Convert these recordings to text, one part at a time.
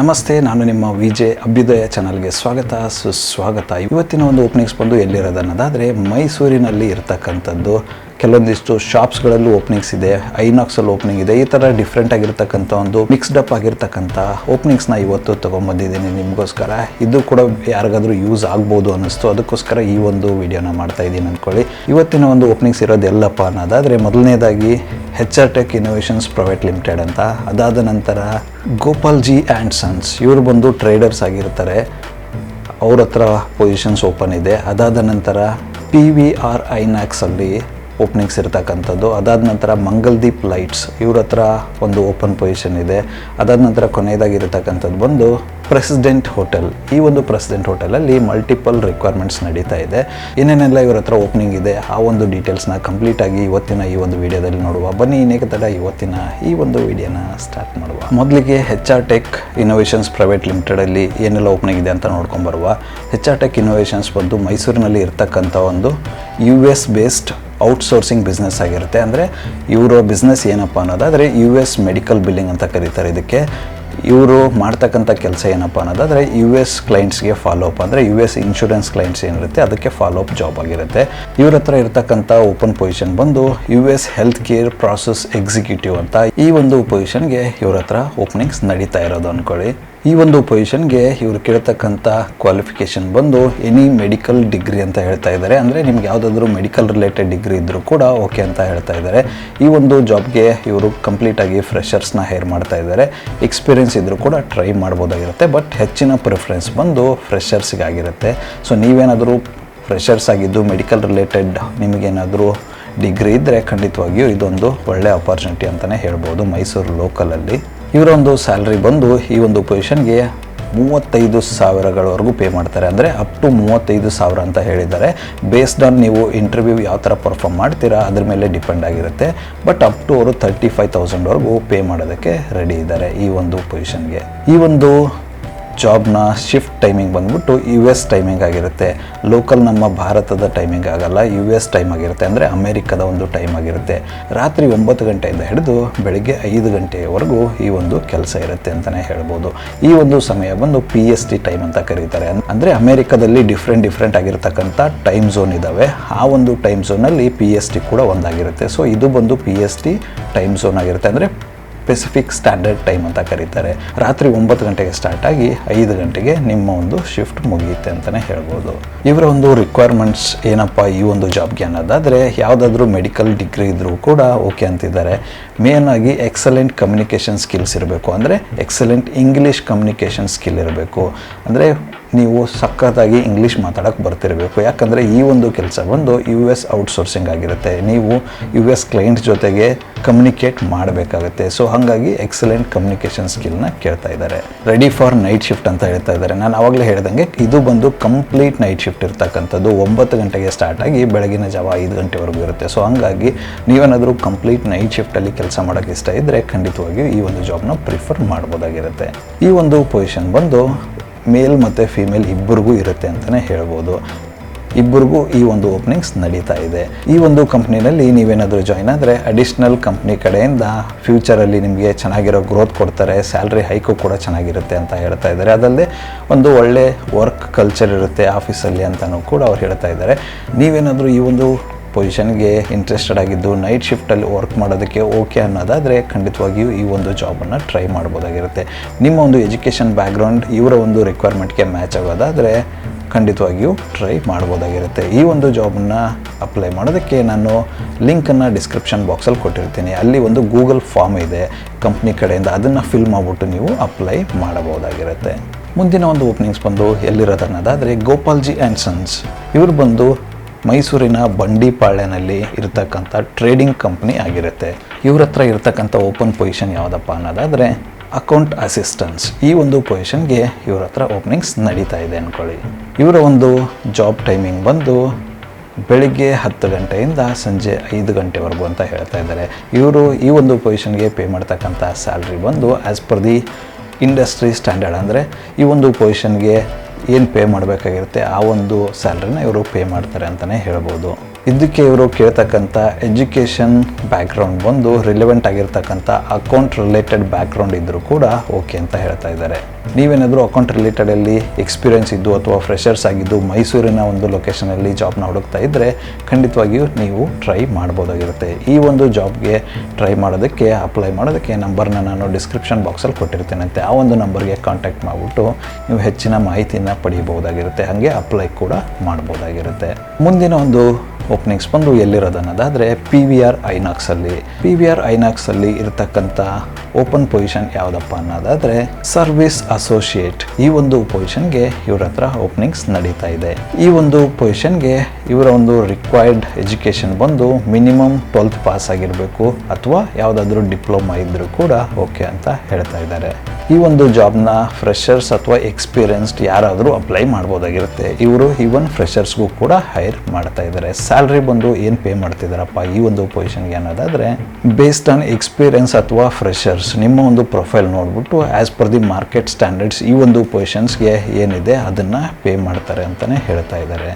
ನಮಸ್ತೆ, ನಾನು ನಿಮ್ಮ ವಿಜಯ್ ಅಭ್ಯುದಯ ಚಾನಲ್ಗೆ ಸ್ವಾಗತ. ಸುಸ್ವಾಗತ. ಇವತ್ತಿನ ಒಂದು ಓಪನಿಂಗ್ಸ್ ಬಂದು ಎಲ್ಲಿರೋದನ್ನೋದಾದರೆ ಮೈಸೂರಿನಲ್ಲಿ ಇರ್ತಕ್ಕಂಥದ್ದು ಕೆಲವೊಂದಿಷ್ಟು ಶಾಪ್ಸ್ಗಳಲ್ಲೂ ಓಪನಿಂಗ್ಸ್ ಇದೆ. ಐನಾಕ್ಸಲ್ಲಿ ಓಪನಿಂಗ್ ಇದೆ. ಈ ಥರ ಡಿಫ್ರೆಂಟ್ ಆಗಿರ್ತಕ್ಕಂಥ ಒಂದು ಮಿಕ್ಸ್ಡ್ ಅಪ್ ಆಗಿರ್ತಕ್ಕಂಥ ಓಪನಿಂಗ್ಸ್ನ ಇವತ್ತು ತೊಗೊಂಬಂದಿದ್ದೀನಿ ನಿಮಗೋಸ್ಕರ. ಇದು ಕೂಡ ಯಾರಿಗಾದರೂ ಯೂಸ್ ಆಗ್ಬೋದು ಅನ್ನಿಸ್ತು. ಅದಕ್ಕೋಸ್ಕರ ಈ ಒಂದು ವಿಡಿಯೋನ ಮಾಡ್ತಾ ಇದ್ದೀನಿ ಅಂದ್ಕೊಳ್ಳಿ. ಇವತ್ತಿನ ಒಂದು ಓಪನಿಂಗ್ಸ್ ಇರೋದು ಎಲ್ಲಪ್ಪ ಅನ್ನೋದಾದರೆ ಮೊದಲನೇದಾಗಿ H R tech innovations private limited ಅಂತ. ಅದಾದ ನಂತರ ಗೋಪಾಲ್ ಜಿ ಆ್ಯಂಡ್ ಸನ್ಸ್ ಇವರು ಬಂದು ಟ್ರೇಡರ್ಸ್ ಆಗಿರ್ತಾರೆ. ಅವ್ರ ಹತ್ರ ಪೊಸಿಷನ್ಸ್ ಓಪನ್ ಇದೆ. ಅದಾದ ನಂತರ ಪಿ ವಿ ಆರ್ ಐನಾಕ್ಸಲ್ಲಿ ಓಪನಿಂಗ್ಸ್ ಇರ್ತಕ್ಕಂಥದ್ದು. ಅದಾದ ನಂತರ ಮಂಗಲ್ದೀಪ್ ಲೈಟ್ಸ್ ಇವ್ರ ಹತ್ರ ಒಂದು ಓಪನ್ ಪೊಸಿಷನ್ ಇದೆ. ಅದಾದ ನಂತರ ಕೊನೆಯದಾಗಿರ್ತಕ್ಕಂಥದ್ದು ಬಂದು ಪ್ರೆಸಿಡೆಂಟ್ ಹೋಟೆಲ್ ಈ ಒಂದು ಪ್ರೆಸಿಡೆಂಟ್ ಹೋಟೆಲಲ್ಲಿ ಮಲ್ಟಿಪಲ್ ರಿಕ್ವೈರ್ಮೆಂಟ್ಸ್ ನಡೀತಾ ಇದೆ. ಏನೇನೆಲ್ಲ ಇವ್ರ ಹತ್ರ ಓಪನಿಂಗ್ ಇದೆ, ಆ ಒಂದು ಡೀಟೇಲ್ಸ್ನ ಕಂಪ್ಲೀಟಾಗಿ ಇವತ್ತಿನ ಈ ಒಂದು ವಿಡಿಯೋದಲ್ಲಿ ನೋಡುವ. ಬನ್ನಿ ಇನ್ನೇಕ ತಡ ಇವತ್ತಿನ ಈ ಒಂದು ವಿಡಿಯೋನ ಸ್ಟಾರ್ಟ್ ಮಾಡುವ. ಮೊದಲಿಗೆ H R tech innovations private ಲಿಮಿಟೆಡಲ್ಲಿ ಏನೆಲ್ಲ ಓಪನಿಂಗ್ ಇದೆ ಅಂತ ನೋಡ್ಕೊಂಬರುವ ಹೆಚ್ ಆರ್ ಟೆಕ್ ಇನೋವೇಷನ್ಸ್ ಬಂದು ಮೈಸೂರಿನಲ್ಲಿ ಇರ್ತಕ್ಕಂಥ ಒಂದು U S based outsourcing business ಆಗಿರುತ್ತೆ. ಅಂದರೆ ಇವರ ಬಿಸ್ನೆಸ್ ಏನಪ್ಪ ಅನ್ನೋದಾದರೆ ಯು ಎಸ್ ಮೆಡಿಕಲ್ ಬಿಲ್ಲಿಂಗ್ ಅಂತ ಕರೀತಾರೆ ಇದಕ್ಕೆ. ಇವರು ಮಾಡ್ತಕ್ಕಂಥ ಕೆಲಸ ಏನಪ್ಪ ಅನ್ನೋದಾದರೆ ಯು ಎಸ್ ಕ್ಲೈಂಟ್ಸ್ಗೆ ಫಾಲೋ ಅಪ್ ಅಂದರೆ ಯು ಎಸ್ ಇನ್ಶೂರೆನ್ಸ್ ಕ್ಲೈಂಟ್ಸ್ ಏನಿರುತ್ತೆ, ಅದಕ್ಕೆ ಫಾಲೋ ಅಪ್ ಜಾಬ್ ಆಗಿರುತ್ತೆ. ಇವ್ರ ಹತ್ರ ಇರತಕ್ಕಂಥ ಓಪನ್ ಪೊಸಿಷನ್ ಬಂದು U S health care process executive ಅಂತ ಈ ಒಂದು ಪೊಸಿಷನ್ಗೆ ಇವ್ರ ಹತ್ರ ಓಪನಿಂಗ್ಸ್ ನಡೀತಾ ಇರೋದು ಅಂದ್ಕೊಳ್ಳಿ ಈ ಒಂದು ಪೊಸಿಷನ್ಗೆ ಇವರು ಕೇಳ್ತಕ್ಕಂಥ ಕ್ವಾಲಿಫಿಕೇಷನ್ ಬಂದು ಎನಿ ಮೆಡಿಕಲ್ ಡಿಗ್ರಿ ಅಂತ ಹೇಳ್ತಾ ಇದ್ದಾರೆ. ಅಂದರೆ ನಿಮ್ಗೆ ಯಾವುದಾದ್ರೂ ಮೆಡಿಕಲ್ ರಿಲೇಟೆಡ್ ಡಿಗ್ರಿ ಇದ್ದರೂ ಕೂಡ ಓಕೆ ಅಂತ ಹೇಳ್ತಾ ಇದ್ದಾರೆ. ಈ ಒಂದು ಜಾಬ್ಗೆ ಇವರು ಕಂಪ್ಲೀಟಾಗಿ ಫ್ರೆಷರ್ಸ್ನ ಹೇರ್ ಮಾಡ್ತಾ ಇದ್ದಾರೆ. ಎಕ್ಸ್ಪೀರಿಯನ್ಸ್ ಇದ್ದರೂ ಕೂಡ ಟ್ರೈ ಮಾಡ್ಬೋದಾಗಿರುತ್ತೆ. ಬಟ್ ಹೆಚ್ಚಿನ ಪ್ರಿಫರೆನ್ಸ್ ಬಂದು ಫ್ರೆಷರ್ಸ್ಗಾಗಿರುತ್ತೆ ಸೊ ನೀವೇನಾದರೂ ಫ್ರೆಷರ್ಸ್ ಆಗಿದ್ದು ಮೆಡಿಕಲ್ ರಿಲೇಟೆಡ್ ನಿಮಗೇನಾದರೂ ಡಿಗ್ರಿ ಇದ್ದರೆ ಖಂಡಿತವಾಗಿಯೂ ಇದೊಂದು ಒಳ್ಳೆಯ ಅಪಾರ್ಚುನಿಟಿ ಅಂತಲೇ ಹೇಳ್ಬೋದು ಮೈಸೂರು ಲೋಕಲಲ್ಲಿ ಇವರ ಒಂದು ಸ್ಯಾಲ್ರಿ ಬಂದು ಈ ಒಂದು ಪೊಸಿಷನ್ಗೆ ಮೂವತ್ತೈದು ಸಾವಿರಗಳವರೆಗೂ ಪೇ ಮಾಡ್ತಾರೆ. ಅಂದರೆ ಅಪ್ ಟು ಮೂವತ್ತೈದು ಸಾವಿರ ಅಂತ ಹೇಳಿದ್ದಾರೆ. ಬೇಸ್ಡ್ ಆನ್ ನೀವು ಇಂಟರ್ವ್ಯೂ ಯಾವ ಥರ ಪರ್ಫಾಮ್ ಮಾಡ್ತೀರಾ, ಅದ್ರ ಮೇಲೆ ಡಿಪೆಂಡ್ ಆಗಿರುತ್ತೆ. ಬಟ್ ಅಪ್ ಟು ಅವರು ತರ್ಟಿ ಫೈವ್ ತೌಸಂಡ್ವರೆಗೂ ಪೇ ಮಾಡೋದಕ್ಕೆ ರೆಡಿ ಇದ್ದಾರೆ ಈ ಒಂದು ಪೊಸಿಷನ್ಗೆ. ಈ ಒಂದು ಜಾಬ್ನ ಶಿಫ್ಟ್ ಟೈಮಿಂಗ್ ಬಂದ್ಬಿಟ್ಟು ಯು ಎಸ್ ಟೈಮಿಂಗ್ ಆಗಿರುತ್ತೆ. ಲೋಕಲ್ ನಮ್ಮ ಭಾರತದ ಟೈಮಿಂಗ್ ಆಗಲ್ಲ ಯು ಎಸ್ ಟೈಮ್ ಆಗಿರುತ್ತೆ. ಅಂದರೆ ಅಮೇರಿಕದ ಒಂದು ಟೈಮ್ ಆಗಿರುತ್ತೆ. ರಾತ್ರಿ ಒಂಬತ್ತು ಗಂಟೆಯಿಂದ ಹಿಡಿದು ಬೆಳಗ್ಗೆ ಐದು ಗಂಟೆಯವರೆಗೂ ಈ ಒಂದು ಕೆಲಸ ಇರುತ್ತೆ ಅಂತಲೇ ಹೇಳ್ಬೋದು. ಈ ಒಂದು ಸಮಯ ಬಂದು ಪಿ ಎಸ್ ಟಿ ಟೈಮ್ ಅಂತ ಕರೀತಾರೆ. ಅಂದರೆ ಅಮೇರಿಕದಲ್ಲಿ ಡಿಫ್ರೆಂಟ್ ಡಿಫ್ರೆಂಟ್ ಆಗಿರ್ತಕ್ಕಂಥ ಟೈಮ್ ಝೋನ್ ಇದ್ದಾವೆ ಆ ಒಂದು ಟೈಮ್ ಝೋನಲ್ಲಿ ಪಿ ಎಸ್ ಟಿ ಕೂಡ ಒಂದಾಗಿರುತ್ತೆ. ಸೊ ಇದು ಬಂದು P S T time zone ಆಗಿರುತ್ತೆ. ಅಂದರೆ ಪೆಸಿಫಿಕ್ ಸ್ಟ್ಯಾಂಡರ್ಡ್ ಟೈಮ್ ಅಂತ ಕರೀತಾರೆ. ರಾತ್ರಿ ಒಂಬತ್ತು ಗಂಟೆಗೆ ಸ್ಟಾರ್ಟ್ ಆಗಿ ಐದು ಗಂಟೆಗೆ ನಿಮ್ಮ ಒಂದು ಶಿಫ್ಟ್ ಮುಗಿಯುತ್ತೆ ಅಂತಲೇ ಹೇಳ್ಬೋದು. ಇವರ ಒಂದು ರಿಕ್ವೈರ್ಮೆಂಟ್ಸ್ ಏನಪ್ಪ ಈ ಒಂದು ಜಾಬ್ಗೆ ಅನ್ನೋದಾದರೆ, ಯಾವುದಾದ್ರೂ ಮೆಡಿಕಲ್ ಡಿಗ್ರಿ ಇದ್ದರೂ ಕೂಡ ಓಕೆ ಅಂತಿದ್ದಾರೆ. ಮೇನ್ ಆಗಿ ಎಕ್ಸಲೆಂಟ್ ಕಮ್ಯುನಿಕೇಷನ್ ಸ್ಕಿಲ್ಸ್ ಇರಬೇಕು ಅಂದರೆ ಎಕ್ಸಲೆಂಟ್ ಇಂಗ್ಲೀಷ್ ಕಮ್ಯುನಿಕೇಷನ್ ಸ್ಕಿಲ್ ಇರಬೇಕು. ಅಂದರೆ ನೀವು ಸಖತ್ತಾಗಿ ಇಂಗ್ಲೀಷ್ ಮಾತಾಡೋಕ್ಕೆ ಬರ್ತಿರಬೇಕು. ಯಾಕಂದರೆ ಈ ಒಂದು ಕೆಲಸ ಬಂದು ಯು ಎಸ್ ಔಟ್ಸೋರ್ಸಿಂಗ್ ಆಗಿರುತ್ತೆ. ನೀವು ಯು ಎಸ್ ಕ್ಲೈಂಟ್ ಜೊತೆಗೆ ಕಮ್ಯುನಿಕೇಟ್ ಮಾಡಬೇಕಾಗುತ್ತೆ. ಸೊ ಹಾಗಾಗಿ ಎಕ್ಸಲೆಂಟ್ ಕಮ್ಯುನಿಕೇಷನ್ ಸ್ಕಿಲ್ನ ಕೇಳ್ತಾ ಇದ್ದಾರೆ. ರೆಡಿ ಫಾರ್ ನೈಟ್ ಶಿಫ್ಟ್ ಅಂತ ಹೇಳ್ತಾ ಇದ್ದಾರೆ. ನಾನು ಆವಾಗಲೇ ಹೇಳ್ದಂಗೆ ಇದು ಬಂದು ಕಂಪ್ಲೀಟ್ ನೈಟ್ ಶಿಫ್ಟ್ ಇರ್ತಕ್ಕಂಥದ್ದು. ಒಂಬತ್ತು ಗಂಟೆಗೆ ಸ್ಟಾರ್ಟ್ ಆಗಿ ಬೆಳಗಿನ ಜಾವ ಐದು ಗಂಟೆವರೆಗೂ ಇರುತ್ತೆ. ಸೊ ಹಂಗಾಗಿ ನೀವೇನಾದರೂ ಕಂಪ್ಲೀಟ್ ನೈಟ್ ಶಿಫ್ಟಲ್ಲಿ ಕೆಲಸ ಮಾಡೋಕ್ಕೆ ಇಷ್ಟ ಇದ್ದರೆ ಖಂಡಿತವಾಗಿ ಈ ಒಂದು ಜಾಬ್ನ ಪ್ರಿಫರ್ ಮಾಡ್ಬೋದಾಗಿರುತ್ತೆ. ಈ ಒಂದು ಪೊಸಿಷನ್ ಬಂದು ಮೇಲ್ ಮತ್ತು ಫಿಮೇಲ್ ಇಬ್ಬರಿಗೂ ಇರುತ್ತೆ ಅಂತಲೇ ಹೇಳ್ಬೋದು. ಇಬ್ಬರಿಗೂ ಈ ಒಂದು ಓಪನಿಂಗ್ಸ್ ನಡೀತಾ ಇದೆ. ಈ ಒಂದು ಕಂಪ್ನಿನಲ್ಲಿ ನೀವೇನಾದರೂ ಜಾಯ್ನ್ ಆದರೆ ಅಡಿಷ್ನಲ್ ಕಂಪ್ನಿ ಕಡೆಯಿಂದ ಫ್ಯೂಚರಲ್ಲಿ ನಿಮಗೆ ಚೆನ್ನಾಗಿರೋ ಗ್ರೋತ್ ಕೊಡ್ತಾರೆ ಸ್ಯಾಲ್ರಿ ಹೈಕು ಕೂಡ ಚೆನ್ನಾಗಿರುತ್ತೆ ಅಂತ ಹೇಳ್ತಾ ಇದ್ದಾರೆ. ಅದಲ್ಲದೆ ಒಂದು ಒಳ್ಳೆ ವರ್ಕ್ ಕಲ್ಚರ್ ಇರುತ್ತೆ ಆಫೀಸಲ್ಲಿ ಅಂತಲೂ ಕೂಡ ಅವ್ರು ಹೇಳ್ತಾ ಇದ್ದಾರೆ. ನೀವೇನಾದರೂ ಈ ಒಂದು ಪೊಸಿಷನ್ಗೆ ಇಂಟ್ರೆಸ್ಟೆಡ್ ಆಗಿದ್ದು ನೈಟ್ ಶಿಫ್ಟಲ್ಲಿ ವರ್ಕ್ ಮಾಡೋದಕ್ಕೆ ಓಕೆ ಅನ್ನೋದಾದರೆ ಖಂಡಿತವಾಗಿಯೂ ಈ ಒಂದು ಜಾಬನ್ನು ಟ್ರೈ ಮಾಡ್ಬೋದಾಗಿರುತ್ತೆ. ನಿಮ್ಮ ಒಂದು ಎಜುಕೇಷನ್ ಬ್ಯಾಕ್ಗ್ರೌಂಡ್ ಇವರ ಒಂದು ರಿಕ್ವೈರ್ಮೆಂಟ್ಗೆ ಮ್ಯಾಚ್ ಆಗೋದಾದರೆ ಖಂಡಿತವಾಗಿಯೂ ಟ್ರೈ ಮಾಡ್ಬೋದಾಗಿರುತ್ತೆ. ಈ ಒಂದು ಜಾಬನ್ನು ಅಪ್ಲೈ ಮಾಡೋದಕ್ಕೆ ನಾನು ಲಿಂಕನ್ನು ಡಿಸ್ಕ್ರಿಪ್ಷನ್ ಬಾಕ್ಸಲ್ಲಿ ಕೊಟ್ಟಿರ್ತೀನಿ. ಅಲ್ಲಿ ಒಂದು ಗೂಗಲ್ ಫಾರ್ಮ್ ಇದೆ ಕಂಪ್ನಿ ಕಡೆಯಿಂದ ಅದನ್ನು ಫಿಲ್ ಮಾಡಿಬಿಟ್ಟು ನೀವು ಅಪ್ಲೈ ಮಾಡಬಹುದಾಗಿರುತ್ತೆ. ಮುಂದಿನ ಒಂದು ಓಪನಿಂಗ್ಸ್ ಬಂದು ಎಲ್ಲಿರೋದನ್ನೋದಾದರೆ ಗೋಪಾಲ್ಜಿ ಆ್ಯಂಡ್ ಸನ್ಸ್ ಇವರು ಬಂದು ಮೈಸೂರಿನ ಬಂಡಿಪಾಳ್ಯನಲ್ಲಿ ಇರತಕ್ಕಂಥ ಟ್ರೇಡಿಂಗ್ ಕಂಪ್ನಿ ಆಗಿರುತ್ತೆ. ಇವ್ರ ಹತ್ರ ಇರತಕ್ಕಂಥ ಓಪನ್ ಪೊಸಿಷನ್ ಯಾವುದಪ್ಪ ಅನ್ನೋದಾದರೆ ಅಕೌಂಟ್ ಅಸಿಸ್ಟೆನ್ಸ್. ಈ ಒಂದು ಪೊಸಿಷನ್ಗೆ ಇವ್ರ ಹತ್ರ ಓಪನಿಂಗ್ಸ್ ನಡೀತಾ ಇದೆ ಅಂದ್ಕೊಳ್ಳಿ ಇವರ ಒಂದು ಜಾಬ್ ಟೈಮಿಂಗ್ ಬಂದು ಬೆಳಿಗ್ಗೆ ಹತ್ತು ಗಂಟೆಯಿಂದ ಸಂಜೆ ಐದು ಗಂಟೆವರೆಗೂ ಅಂತ ಹೇಳ್ತಾ ಇದ್ದಾರೆ. ಇವರು ಈ ಒಂದು ಪೊಸಿಷನ್ಗೆ ಪೇ ಮಾಡ್ತಕ್ಕಂಥ ಸ್ಯಾಲ್ರಿ ಬಂದು as per the industry standard ಅಂದರೆ ಈ ಒಂದು ಪೊಸಿಷನ್ಗೆ ಏನು ಪೇ ಮಾಡಬೇಕಾಗಿರುತ್ತೆ ಆ ಒಂದು ಸ್ಯಾಲ್ರಿನ ಇವರು ಪೇ ಮಾಡ್ತಾರೆ ಅಂತಲೇ ಹೇಳ್ಬೋದು. ಇದಕ್ಕೆ ಇವರು ಕೇಳ್ತಕ್ಕಂಥ ಎಜುಕೇಷನ್ ಬ್ಯಾಕ್ಗ್ರೌಂಡ್ ಬಂದು ರಿಲೆವೆಂಟ್ ಆಗಿರ್ತಕ್ಕಂಥ ಅಕೌಂಟ್ ರಿಲೇಟೆಡ್ ಬ್ಯಾಕ್ಗ್ರೌಂಡ್ ಇದ್ದರೂ ಕೂಡ ಓಕೆ ಅಂತ ಹೇಳ್ತಾ ಇದ್ದಾರೆ. ನೀವೇನಾದರೂ ಅಕೌಂಟ್ ರಿಲೇಟೆಡಲ್ಲಿ ಎಕ್ಸ್ಪೀರಿಯನ್ಸ್ ಇದ್ದು ಅಥವಾ ಫ್ರೆಷರ್ಸ್ ಆಗಿದ್ದು ಮೈಸೂರಿನ ಒಂದು ಲೊಕೇಶನಲ್ಲಿ ಜಾಬ್ನ ಹುಡುಕ್ತಾ ಇದ್ದರೆ ಖಂಡಿತವಾಗಿಯೂ ನೀವು ಟ್ರೈ ಮಾಡ್ಬೋದಾಗಿರುತ್ತೆ. ಈ ಒಂದು ಜಾಬ್ಗೆ ಟ್ರೈ ಮಾಡೋದಕ್ಕೆ ಅಪ್ಲೈ ಮಾಡೋದಕ್ಕೆ ನಂಬರ್ನ ನಾನು ಡಿಸ್ಕ್ರಿಪ್ಷನ್ ಬಾಕ್ಸಲ್ಲಿ ಕೊಟ್ಟಿರ್ತೇನಂತೆ. ಆ ಒಂದು ನಂಬರ್ಗೆ ಕಾಂಟ್ಯಾಕ್ಟ್ ಮಾಡಿಬಿಟ್ಟು ನೀವು ಹೆಚ್ಚಿನ ಮಾಹಿತಿಯನ್ನು ಪಡೆಯಬಹುದಾಗಿರುತ್ತೆ ಹಾಗೆ ಅಪ್ಲೈ ಕೂಡ ಮಾಡ್ಬೋದಾಗಿರುತ್ತೆ. ಮುಂದಿನ ಒಂದು ಓಪನಿಂಗ್ಸ್ ಬಂದು ಎಲ್ಲಿರೋದನ್ನೋದಾದರೆ ಪಿ ವಿ ಆರ್ ಐನಾಕ್ಸಲ್ಲಿ ಪಿ ವಿ ಆರ್ ಐನಾಕ್ಸಲ್ಲಿ ಇರತಕ್ಕಂಥ ಓಪನ್ ಪೊಸಿಷನ್ ಯಾವುದಪ್ಪ ಅನ್ನೋದಾದರೆ ಸರ್ವಿಸ್ ಅಸೋಸಿಯೇಟ್ ಈ ಒಂದು ಪೊಸಿಷನ್ಗೆ ಇವ್ರ ಹತ್ರ ಓಪನಿಂಗ್ಸ್ ನಡೀತಾ ಇದೆ. ಈ ಒಂದು ಪೊಸಿಷನ್ಗೆ ಇವರ ಒಂದು ರಿಕ್ವೈರ್ಡ್ ಎಜುಕೇಷನ್ ಬಂದು ಮಿನಿಮಮ್ ಟ್ವೆಲ್ತ್ ಪಾಸ್ ಆಗಿರಬೇಕು ಅಥವಾ ಯಾವುದಾದ್ರೂ ಡಿಪ್ಲೊಮಾ ಇದ್ದರೂ ಕೂಡ ಓಕೆ ಅಂತ ಹೇಳ್ತಾ ಇದ್ದಾರೆ. ಈ ಒಂದು ಜಾಬ್ನ ಫ್ರೆಷರ್ಸ್ ಅಥವಾ ಎಕ್ಸ್ಪೀರಿಯನ್ಸ್ಡ್ ಯಾರಾದರೂ ಅಪ್ಲೈ ಮಾಡ್ಬೋದಾಗಿರುತ್ತೆ. ಇವರು ಈವನ್ ಫ್ರೆಷರ್ಸ್ಗೂ ಕೂಡ ಹೈರ್ ಮಾಡ್ತಾ ಇದ್ದಾರೆ. ಸ್ಯಾಲ್ರಿ ಬಂದು ಏನು ಪೇ ಮಾಡ್ತಿದ್ದಾರಪ್ಪ ಈ ಒಂದು ಪೊಸಿಷನ್ಗೆ ಅನ್ನೋದಾದರೆ ಬೇಸ್ಡ್ ಆನ್ ಎಕ್ಸ್ಪೀರಿಯನ್ಸ್ ಅಥವಾ ಫ್ರೆಷರ್ಸ್ ನಿಮ್ಮ ಒಂದು ಪ್ರೊಫೈಲ್ ನೋಡಿಬಿಟ್ಟು as per the market standards ಈ ಒಂದು ಪೊಸಿಷನ್ಸ್ಗೆ ಏನಿದೆ ಅದನ್ನು ಪೇ ಮಾಡ್ತಾರೆ ಅಂತಲೇ ಹೇಳ್ತಾ ಇದ್ದಾರೆ.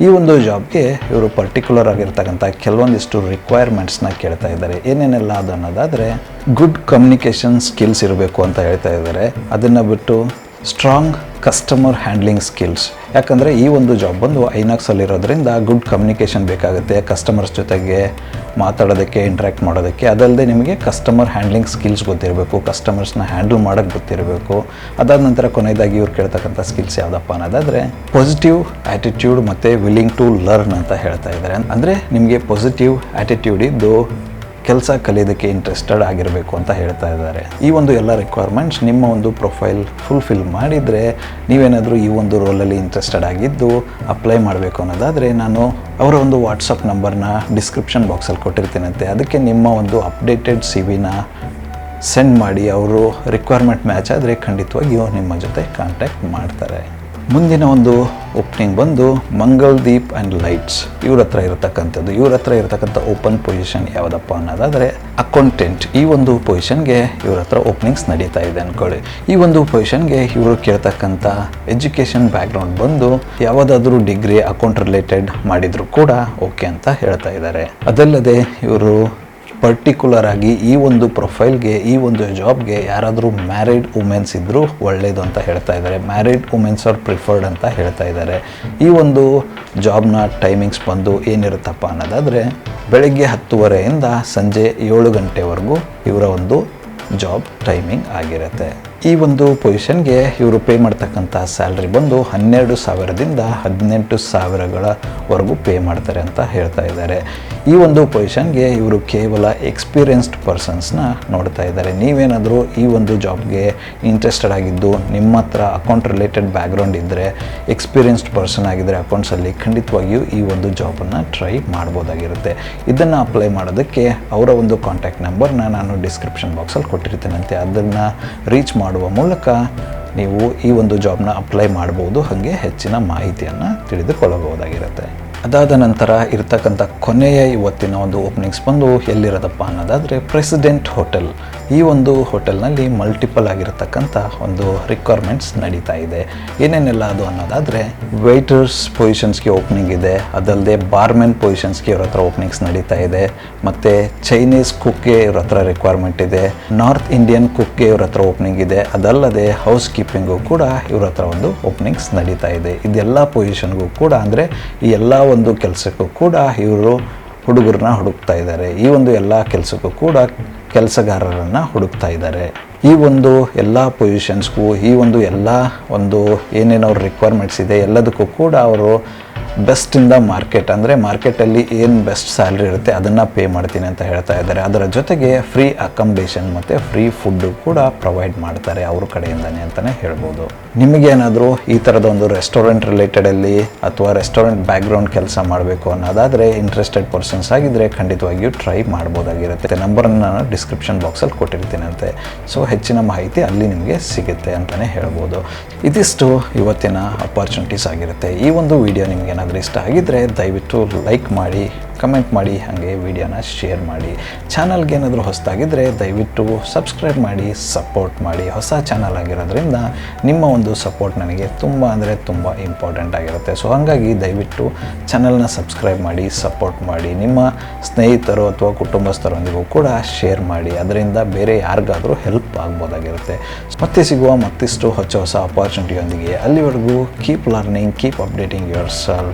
ಈ ಒಂದು ಜಾಬ್ಗೆ ಇವರು ಪರ್ಟಿಕ್ಯುಲರ್ ಆಗಿರ್ತಕ್ಕಂಥ ಕೆಲವೊಂದಿಷ್ಟು ರಿಕ್ವೈರ್ಮೆಂಟ್ಸ್ನ ಕೇಳ್ತಾ ಇದ್ದಾರೆ. ಏನೇನೆಲ್ಲ ಅದು ಅನ್ನೋದಾದರೆ ಗುಡ್ ಕಮ್ಯುನಿಕೇಷನ್ ಸ್ಕಿಲ್ಸ್ ಇರಬೇಕು ಅಂತ ಹೇಳ್ತಾ ಇದ್ದಾರೆ. ಅದನ್ನು ಬಿಟ್ಟು ಸ್ಟ್ರಾಂಗ್ ಕಸ್ಟಮರ್ ಹ್ಯಾಂಡ್ಲಿಂಗ್ ಸ್ಕಿಲ್ಸ್ ಯಾಕಂದರೆ ಈ ಒಂದು ಜಾಬ್ ಬಂದು ಐನಾಕ್ಸಲ್ಲಿರೋದ್ರಿಂದ ಗುಡ್ ಕಮ್ಯುನಿಕೇಷನ್ ಬೇಕಾಗುತ್ತೆ ಕಸ್ಟಮರ್ಸ್ ಜೊತೆಗೆ ಮಾತಾಡೋದಕ್ಕೆ ಇಂಟ್ರ್ಯಾಕ್ಟ್ ಮಾಡೋದಕ್ಕೆ. ಅದಲ್ಲದೆ ನಿಮಗೆ ಕಸ್ಟಮರ್ ಹ್ಯಾಂಡ್ಲಿಂಗ್ ಸ್ಕಿಲ್ಸ್ ಗೊತ್ತಿರಬೇಕು ಕಸ್ಟಮರ್ಸ್ನ ಹ್ಯಾಂಡಲ್ ಮಾಡೋಕ್ಕೆ ಗೊತ್ತಿರಬೇಕು. ಅದಾದ ನಂತರ ಕೊನೆಯದಾಗಿ ಇವ್ರು ಕೇಳ್ತಕ್ಕಂಥ ಸ್ಕಿಲ್ಸ್ ಯಾವುದಪ್ಪ ಅನ್ನೋದಾದರೆ ಪಾಸಿಟಿವ್ ಆ್ಯಟಿಟ್ಯೂಡ್ ಮತ್ತು ವಿಲ್ಲಿಂಗ್ ಟು ಲರ್ನ್ ಅಂತ ಹೇಳ್ತಾ ಇದ್ದಾರೆ. ಅಂದರೆ ನಿಮಗೆ ಪಾಸಿಟಿವ್ ಆ್ಯಟಿಟ್ಯೂಡ್ ಇದ್ದು ಕೆಲಸ ಕಲಿಯೋದಕ್ಕೆ ಇಂಟ್ರೆಸ್ಟೆಡ್ ಆಗಿರಬೇಕು ಅಂತ ಹೇಳ್ತಾ ಇದ್ದಾರೆ. ಈ ಒಂದು ಎಲ್ಲ ರಿಕ್ವೈರ್ಮೆಂಟ್ಸ್ ನಿಮ್ಮ ಒಂದು ಪ್ರೊಫೈಲ್ ಫುಲ್ಫಿಲ್ ಮಾಡಿದರೆ ನೀವೇನಾದರೂ ಈ ಒಂದು ರೋಲಲ್ಲಿ ಇಂಟ್ರೆಸ್ಟೆಡ್ ಆಗಿದ್ದು ಅಪ್ಲೈ ಮಾಡಬೇಕು ಅನ್ನೋದಾದರೆ ನಾನು ಅವರ ಒಂದು ವಾಟ್ಸಪ್ ನಂಬರ್ನ ಡಿಸ್ಕ್ರಿಪ್ಷನ್ ಬಾಕ್ಸಲ್ಲಿ ಕೊಟ್ಟಿರ್ತೀನಂತೆ. ಅದಕ್ಕೆ ನಿಮ್ಮ ಒಂದು ಅಪ್ಡೇಟೆಡ್ ಸಿ ವಿನ ಸೆಂಡ್ ಮಾಡಿ. ಅವರು ರಿಕ್ವೈರ್ಮೆಂಟ್ ಮ್ಯಾಚ್ ಆದರೆ ಖಂಡಿತವಾಗಿಯೂ ನಿಮ್ಮ ಜೊತೆ ಕಾಂಟ್ಯಾಕ್ಟ್ ಮಾಡ್ತಾರೆ. ಮುಂದಿನ ಒಂದು ಓಪನಿಂಗ್ ಬಂದು ಮಂಗಲ್ ದೀಪ್ ಆ್ಯಂಡ್ ಲೈಟ್ಸ್ ಇವ್ರ ಹತ್ರ ಇರತಕ್ಕಂಥದ್ದು, ಇವ್ರ ಹತ್ರ ಇರತಕ್ಕಂಥ ಓಪನ್ ಪೊಸಿಷನ್ ಯಾವುದಪ್ಪ ಅನ್ನೋದಾದರೆ ಅಕೌಂಟೆಂಟ್ ಈ ಒಂದು ಪೊಸಿಷನ್ಗೆ ಇವ್ರ ಹತ್ರ ಓಪನಿಂಗ್ಸ್ ನಡೀತಾ ಇದೆ ಅಂದ್ಕೊಳ್ಳಿ ಈ ಒಂದು ಪೊಸಿಷನ್ಗೆ ಇವರು ಕೇಳ್ತಕ್ಕಂಥ ಎಜುಕೇಷನ್ ಬ್ಯಾಕ್ಗ್ರೌಂಡ್ ಬಂದು ಯಾವುದಾದ್ರೂ ಡಿಗ್ರಿ ಅಕೌಂಟ್ ರಿಲೇಟೆಡ್ ಮಾಡಿದರೂ ಕೂಡ ಓಕೆ ಅಂತ ಹೇಳ್ತಾ ಇದ್ದಾರೆ ಅದಲ್ಲದೆ ಇವರು ಪರ್ಟಿಕ್ಯುಲರ್ ಆಗಿ ಈ ಒಂದು ಪ್ರೊಫೈಲ್ಗೆ ಈ ಒಂದು ಜಾಬ್ಗೆ ಯಾರಾದರೂ ಮ್ಯಾರಿಡ್ ವುಮೆನ್ಸ್ ಇದ್ದರೂ ಒಳ್ಳೆಯದು ಅಂತ ಹೇಳ್ತಾ ಇದ್ದಾರೆ. ಮ್ಯಾರಿಡ್ ವುಮೆನ್ಸ್ ಆರ್ ಪ್ರಿಫರ್ಡ್ ಅಂತ ಹೇಳ್ತಾ ಇದ್ದಾರೆ. ಈ ಒಂದು ಜಾಬ್ನ ಟೈಮಿಂಗ್ಸ್ ಬಂದು ಏನಿರುತ್ತಪ್ಪ ಅನ್ನೋದಾದರೆ, ಬೆಳಗ್ಗೆ ಹತ್ತುವರೆಯಿಂದ ಸಂಜೆ ಏಳು ಗಂಟೆವರೆಗೂ ಇವರ ಒಂದು ಜಾಬ್ ಟೈಮಿಂಗ್ ಆಗಿರುತ್ತೆ. ಈ ಒಂದು ಪೊಸಿಷನ್ಗೆ ಇವರು ಪೇ ಮಾಡ್ತಕ್ಕಂಥ ಸ್ಯಾಲ್ರಿ ಬಂದು ಹನ್ನೆರಡು ಸಾವಿರದಿಂದ ಹದಿನೆಂಟು ಸಾವಿರಗಳವರೆಗೂ ಪೇ ಮಾಡ್ತಾರೆ ಅಂತ ಹೇಳ್ತಾ ಇದ್ದಾರೆ. ಈ ಒಂದು ಪೊಸಿಷನ್ಗೆ ಇವರು ಕೇವಲ ಎಕ್ಸ್ಪೀರಿಯನ್ಸ್ಡ್ ಪರ್ಸನ್ಸ್ನ ನೋಡ್ತಾ ಇದ್ದಾರೆ. ನೀವೇನಾದರೂ ಈ ಒಂದು ಜಾಬ್ಗೆ ಇಂಟ್ರೆಸ್ಟೆಡ್ ಆಗಿದ್ದು, ನಿಮ್ಮ ಹತ್ರ ಅಕೌಂಟ್ ರಿಲೇಟೆಡ್ ಬ್ಯಾಕ್ಗ್ರೌಂಡ್ ಇದ್ದರೆ ಎಕ್ಸ್ಪೀರಿಯನ್ಸ್ಡ್ ಪರ್ಸನ್ ಆಗಿದ್ದರೆ ಅಕೌಂಟ್ಸಲ್ಲಿ ಖಂಡಿತವಾಗಿಯೂ ಈ ಒಂದು ಜಾಬನ್ನು ಟ್ರೈ ಮಾಡ್ಬೋದಾಗಿರುತ್ತೆ. ಇದನ್ನು ಅಪ್ಲೈ ಮಾಡೋದಕ್ಕೆ ಅವರ ಒಂದು ಕಾಂಟ್ಯಾಕ್ಟ್ ನಂಬರ್ನ ನಾನು ಡಿಸ್ಕ್ರಿಪ್ಷನ್ ಬಾಕ್ಸಲ್ಲಿ ಕೊಟ್ಟಿರ್ತೇನಂತೆ. ಅದನ್ನು ರೀಚ್ ಮಾಡುವ ಮೂಲಕ ನೀವು ಈ ಒಂದು ಜಾಬ್ನ ಅಪ್ಲೈ ಮಾಡ್ಬೋದು. ಹಾಗೆ ಹೆಚ್ಚಿನ ಮಾಹಿತಿಯನ್ನು ತಿಳಿದುಕೊಳ್ಳಬಹುದಾಗಿರುತ್ತೆ. ಅದಾದ ನಂತರ ಇರತಕ್ಕಂಥ ಕೊನೆಯ ಇವತ್ತಿನ ಒಂದು ಓಪನಿಂಗ್ಸ್ ಬಂದು ಎಲ್ಲಿರೋದಪ್ಪ ಅನ್ನೋದಾದರೆ ಪ್ರೆಸಿಡೆಂಟ್ ಹೋಟೆಲ್ ಈ ಒಂದು ಹೋಟೆಲ್ನಲ್ಲಿ ಮಲ್ಟಿಪಲ್ ಆಗಿರತಕ್ಕಂಥ ಒಂದು ರಿಕ್ವೈರ್ಮೆಂಟ್ಸ್ ನಡೀತಾ ಇದೆ. ಏನೇನೆಲ್ಲ ಅದು ಅನ್ನೋದಾದರೆ ವೆಯ್ಟರ್ಸ್ ಪೊಸಿಷನ್ಸ್ಗೆ ಓಪನಿಂಗ್ ಇದೆ ಅದಲ್ಲದೆ ಬಾರ್ಮೆನ್ ಪೊಸಿಷನ್ಸ್ಗೆ ಇವ್ರ ಹತ್ರ ಓಪನಿಂಗ್ಸ್ ನಡೀತಾ ಇದೆ, ಮತ್ತು ಚೈನೀಸ್ ಕುಕ್ಗೆ ಇವ್ರ ಹತ್ರ ರಿಕ್ವೈರ್ಮೆಂಟ್ ಇದೆ ನಾರ್ತ್ ಇಂಡಿಯನ್ ಕುಕ್ಗೆ ಇವ್ರ ಹತ್ರ ಓಪನಿಂಗ್ ಇದೆ, ಅದಲ್ಲದೆ ಹೌಸ್ ಕೀಪಿಂಗು ಕೂಡ ಇವ್ರ ಹತ್ರ ಒಂದು ಓಪನಿಂಗ್ಸ್ ನಡೀತಾ ಇದೆ. ಇದೆಲ್ಲ ಪೊಸಿಷನ್ಗೂ ಕೂಡ ಅಂದರೆ ಈ ಎಲ್ಲ ಒಂದು ಕೆಲಸಕ್ಕೂ ಕೂಡ ಇವರು ಹುಡುಗರನ್ನ ಹುಡುಕ್ತಾ ಇದ್ದಾರೆ. ಈ ಒಂದು ಎಲ್ಲ ಕೆಲಸಕ್ಕೂ ಕೂಡ ಕೆಲಸಗಾರರನ್ನು ಹುಡುಕ್ತಾ ಇದ್ದಾರೆ. ಈ ಒಂದು ಎಲ್ಲ ಪೊಸಿಷನ್ಸ್ಗೂ ಈ ಒಂದು ಎಲ್ಲ ಒಂದು ಏನೇನು ಅವ್ರ ರಿಕ್ವೈರ್ಮೆಂಟ್ಸ್ ಇದೆ, ಎಲ್ಲದಕ್ಕೂ ಕೂಡ ಅವರು ಬೆಸ್ಟ್ ಇನ್ ದ ಮಾರ್ಕೆಟ್, ಅಂದರೆ ಮಾರ್ಕೆಟಲ್ಲಿ ಏನು ಬೆಸ್ಟ್ ಸ್ಯಾಲ್ರಿ ಇರುತ್ತೆ ಅದನ್ನು ಪೇ ಮಾಡ್ತೀನಿ ಅಂತ ಹೇಳ್ತಾ ಇದ್ದಾರೆ. ಅದರ ಜೊತೆಗೆ ಫ್ರೀ ಅಕಾಮಡೇಷನ್ ಮತ್ತು ಫ್ರೀ ಫುಡ್ಡು ಕೂಡ ಪ್ರೊವೈಡ್ ಮಾಡ್ತಾರೆ ಅವ್ರ ಕಡೆಯಿಂದನೇ ಅಂತಲೇ ಹೇಳ್ಬೋದು. ನಿಮಗೇನಾದರೂ ಈ ಥರದ ಒಂದು ರೆಸ್ಟೋರೆಂಟ್ ರಿಲೇಟೆಡಲ್ಲಿ ಅಥವಾ ರೆಸ್ಟೋರೆಂಟ್ ಬ್ಯಾಕ್ಗ್ರೌಂಡ್ ಕೆಲಸ ಮಾಡಬೇಕು ಅನ್ನೋದಾದರೆ ಇಂಟ್ರೆಸ್ಟೆಡ್ ಪರ್ಸನ್ಸ್ ಆಗಿದ್ದರೆ ಖಂಡಿತವಾಗಿಯೂ ಟ್ರೈ ಮಾಡ್ಬೋದಾಗಿರುತ್ತೆ. ನಂಬರನ್ನು ನಾನು ಡಿಸ್ಕ್ರಿಪ್ಷನ್ ಬಾಕ್ಸಲ್ಲಿ ಕೊಟ್ಟಿರ್ತೀನಂತೆ. ಸೊ ಹೆಚ್ಚಿನ ಮಾಹಿತಿ ಅಲ್ಲಿ ನಿಮಗೆ ಸಿಗುತ್ತೆ ಅಂತಲೇ ಹೇಳ್ಬೋದು. ಇದಿಷ್ಟು ಇವತ್ತಿನ ಅಪರ್ಚುನಿಟೀಸ್ ಆಗಿರುತ್ತೆ. ಈ ಒಂದು ವಿಡಿಯೋ ನಿಮಗೇನಾದರೂ ಏನಾದರೂ ಇಷ್ಟ ಆಗಿದ್ದರೆ ದಯವಿಟ್ಟು ಲೈಕ್ ಮಾಡಿ ಕಮೆಂಟ್ ಮಾಡಿ, ಹಾಗೆ ವಿಡಿಯೋನ ಶೇರ್ ಮಾಡಿ. ಚಾನಲ್ಗೆ ಏನಾದರೂ ಹೊಸದಾಗಿದ್ದರೆ ದಯವಿಟ್ಟು ಸಬ್ಸ್ಕ್ರೈಬ್ ಮಾಡಿ ಸಪೋರ್ಟ್ ಮಾಡಿ. ಹೊಸ ಚಾನಲ್ ಆಗಿರೋದ್ರಿಂದ ನಿಮ್ಮ ಒಂದು ಸಪೋರ್ಟ್ ನನಗೆ ತುಂಬ ಅಂದರೆ ತುಂಬ ಇಂಪಾರ್ಟೆಂಟ್ ಆಗಿರುತ್ತೆ. ಸೊ ಹಾಗಾಗಿ ದಯವಿಟ್ಟು ಚಾನಲ್ನ ಸಬ್ಸ್ಕ್ರೈಬ್ ಮಾಡಿ ಸಪೋರ್ಟ್ ಮಾಡಿ. ನಿಮ್ಮ ಸ್ನೇಹಿತರು ಅಥವಾ ಕುಟುಂಬಸ್ಥರೊಂದಿಗೂ ಕೂಡ ಶೇರ್ ಮಾಡಿ. ಅದರಿಂದ ಬೇರೆ ಯಾರಿಗಾದರೂ ಹೆಲ್ಪ್ ಆಗ್ಬೋದಾಗಿರುತ್ತೆ. ಮತ್ತೆ ಸಿಗುವ ಮತ್ತಿಷ್ಟು ಹೊಸ ಹೊಸ ಅಪಾರ್ಚುನಿಟಿಯೊಂದಿಗೆ ಅಲ್ಲಿವರೆಗೂ keep learning keep updating yourself